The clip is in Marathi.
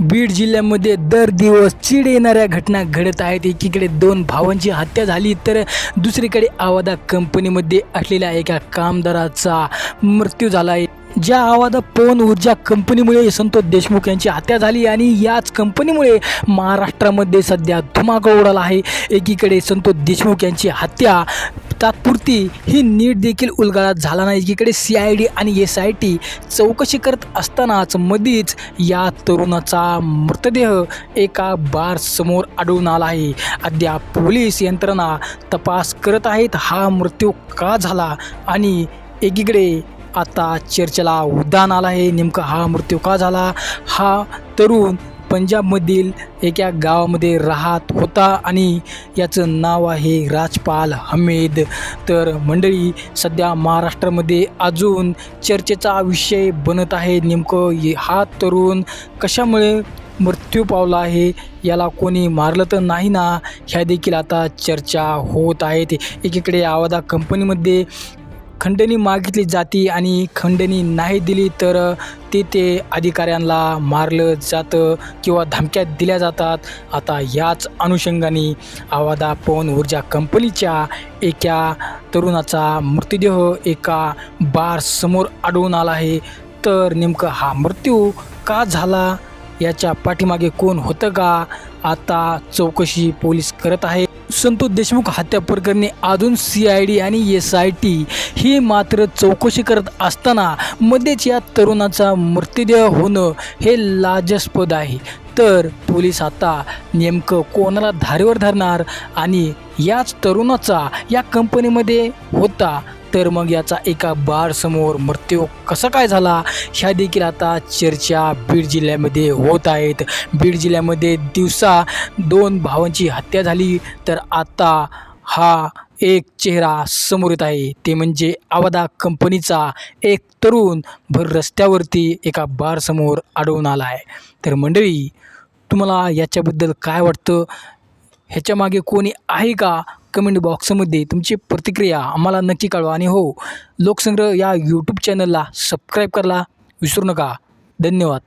बीड जिल्ह्यामध्ये दर दिवस चीड येणाऱ्या घटना घडत आहेत. एकीकडे दोन भावांची हत्या झाली तर दुसरीकडे आवादा कंपनीमध्ये असलेल्या एका कामदाराचा मृत्यू झाला आहे. ज्या आवादा पवन ऊर्जा कंपनीमुळे संतोष देशमुख यांची हत्या झाली आणि याच कंपनीमुळे महाराष्ट्रामध्ये सध्या धुमाकूळ उडाला आहे. एकीकडे संतोष देशमुख यांची हत्या तात्पुरती ही नीट देखील उलगडा झाला नाही. एकीकडे सी आय डी आणि एस आय टी चौकशी करत असतानाच मधीच या तरुणाचा मृतदेह एका बार समोर आढळून आला आहे. अद्याप पोलीस यंत्रणा तपास करत आहेत. हा मृत्यू का झाला आणि एकीकडे आता चर्चेला उद्दान आला आहे. नेमका हा मृत्यू का झाला? हा तरुण पंजाबमधील एका गावामध्ये राहत होता आणि याचं नाव आहे राजपाल हमेद. तर मंडळी सध्या महाराष्ट्रामध्ये अजून चर्चेचा विषय बनत आहे. नेमकं हा तरुण कशामुळे मृत्यू पावला आहे याला कोणी मारलं तर नाही ना? ह्या देखील आता चर्चा होत आहेत एकीकडे आवादा कंपनीमध्ये खंडणी मागितली जाती आणि खंडणी नाही दिली तर ते ते अधिकाऱ्यांना मारलं जातं किंवा धमक्या दिल्या जातात. आता याच अनुषंगाने आवादा पवन ऊर्जा कंपनीच्या एका तरुणाचा मृतदेह एका बार समोर आढळून आला आहे. तर नेमकं हा मृत्यू का झाला? याच्या पाठीमागे कोण होतं का? आता चौकशी पोलीस करत आहे संतोष देशमुख हत्या प्रकरणी अजून सी आय डी आणि एस आय टी ही मात्र चौकशी करत असताना मध्येच या तरुणाचा मृत्यूदेह होणं हे लाजस्पद आहे. तर पोलीस आता नेमकं कोणाला धारेवर धरणार आणि याच तरुणाचा या कंपनीमध्ये होता तर मग याचा एका बारसमोर मृत्यू कसा काय झाला? ह्या देखील आता चर्चा बीड जिल्ह्यामध्ये होत आहेत. बीड जिल्ह्यामध्ये दिवसा दोन भावांची हत्या झाली तर आता हा एक चेहरा समोर येत आहे. ते म्हणजे आवादा कंपनीचा एक तरुण भर रस्त्यावरती एका बारसमोर आढळून आला आहे. तर मंडळी तुम्हाला याच्याबद्दल काय वाटतं? ह्याच्यामागे कोणी आहे का? कमेंट बॉक्समध्ये तुमची प्रतिक्रिया आम्हाला नक्की कळवा. आणि हो लोकसंग्रह या यूट्यूब चॅनलला सबस्क्राईब करायला विसरू नका. धन्यवाद.